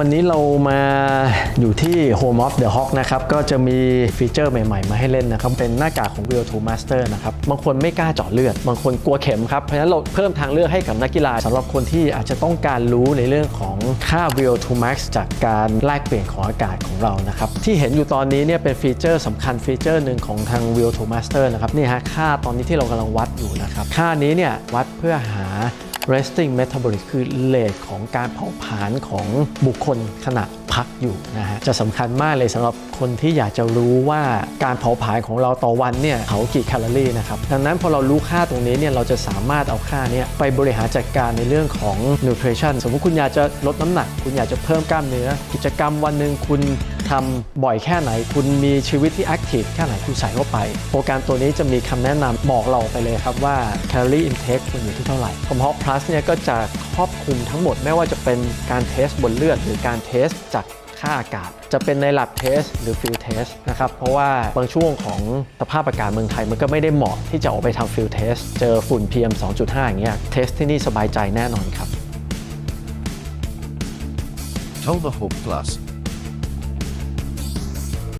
วันนี้เรามาอยู่ที่ Home of the Hawk นะครับ ก็จะมีฟีเจอร์ใหม่ๆ มาให้เล่นนะครับ เป็นหน้ากากของ Real to Master นะครับ บางคนไม่กล้าเจาะเลือด บางคนกลัวเข็มครับ เพราะฉะนั้นเราเพิ่มทางเลือกให้กับนักกีฬาสำหรับคนที่อาจจะต้องการรู้ในเรื่องของค่า Real to Max จากการแลกเปลี่ยนของอากาศของเรานะครับ ที่เห็นอยู่ตอนนี้เนี่ยเป็นฟีเจอร์สำคัญฟีเจอร์หนึ่งของทาง Real to Master นะครับนี่ฮะค่าตอนนี้ที่เรากำลังวัดอยู่นะครับค่านี้เนี่ยวัดเพื่อหา resting metabolic คือเลทของการเผาผลาญของบุคคลขณะพักอยู่นะฮะจะสำคัญมากเลยสำหรับคนที่อยากจะรู้ว่าการเผาผลาญของเราต่อวันเนี่ยเผากี่แคลอรี่นะครับดังนั้นพอเรารู้ค่าตรงนี้เนี่ยเราจะสามารถเอาค่าเนี้ไปบริหารจัดการในเรื่องของ nutrition สมมติคุณอยากจะลดน้ำหนัก คุณอยากจะเพิ่มกล้ามเนื้อ กิจกรรมวันหนึ่งคุณ ทำบ่อยแค่ไหน คุณมีชีวิตที่แอคทีฟแค่ไหนคุณใส่เข้าไป โปรแกรมตัวนี้จะมีคำแนะนำบอกเราไปเลยครับว่า calorie intake คุณอยู่ที่เท่าไหร่ Tomahawk Plus เนี่ยก็จะครอบคลุมทั้งหมดไม่ว่าจะเป็นการเทสบนเลือด หรือการเทสจากค่าอากาศ จะเป็นใน lab test หรือ field test นะครับ เพราะว่าบางช่วงของสภาพอากาศเมืองไทยมันก็ไม่ได้เหมาะที่จะออกไปทำ field test เจอฝุ่น PM 2.5 อย่างเงี้ยเทสที่นี่สบายใจแน่นอนครับ Tomahawk Plus